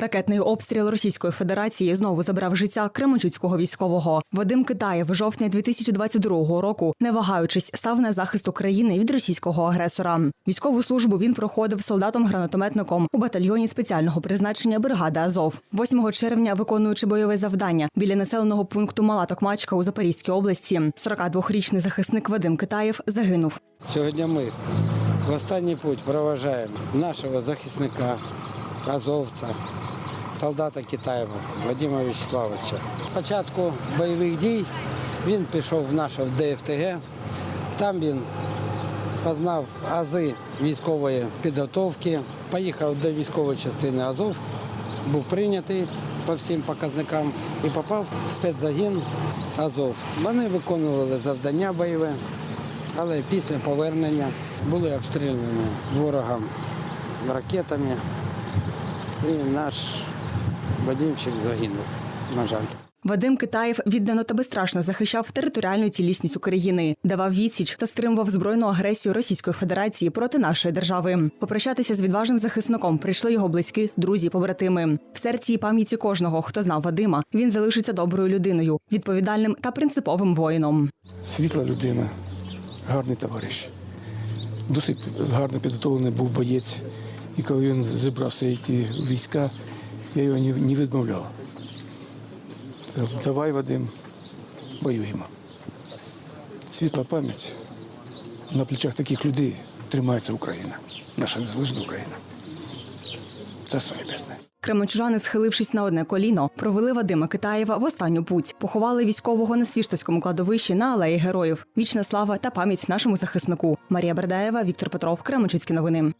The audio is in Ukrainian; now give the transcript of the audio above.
Ракетний обстріл Російської Федерації знову забрав життя кременчуцького військового. Вадим Китаєв жовтня 2022 року, не вагаючись, став на захист України від російського агресора. Військову службу він проходив солдатом-гранатометником у батальйоні спеціального призначення бригади Азов. 8 червня, виконуючи бойове завдання біля населеного пункту Мала Токмачка у Запорізькій області, 42-річний захисник Вадим Китаєв загинув. Сьогодні ми в останній путь проважаємо нашого захисника, азовця, солдата Китаєва Вадима Вячеславовича. Початку бойових дій він пішов в нашу ДФТГ. Там він познав ази військової підготовки, поїхав до військової частини Азов, був прийнятий по всім показникам і попав в спецзагін Азов. Вони виконували завдання бойове, але після повернення були обстріляні ворогом ракетами. І наш Вадимчик загинув, на жаль. Вадим Китаєв віддано та безстрашно захищав територіальну цілісність України, давав відсіч та стримував збройну агресію Російської Федерації проти нашої держави. Попрощатися з відважним захисником прийшли його близькі, друзі, побратими. В серці і пам'яті кожного, хто знав Вадима, він залишиться доброю людиною, відповідальним та принциповим воїном. світла людина, гарний товариш. Досить гарно підготовлений був боєць. І коли він зібрався йти в війська, я його не, відмовляв. Давай, Вадим, воюємо. Світла пам'ять. На плечах таких людей тримається Україна, наша незалежна Україна. Царство небесне. Кременчужани, схилившись на одне коліно, провели Вадима Китаєва в останню путь. Поховали військового на Свіштовському кладовищі на алеї героїв. Вічна слава та пам'ять нашому захиснику. Марія Бердаєва, Віктор Петров, Кременчуцькі новини.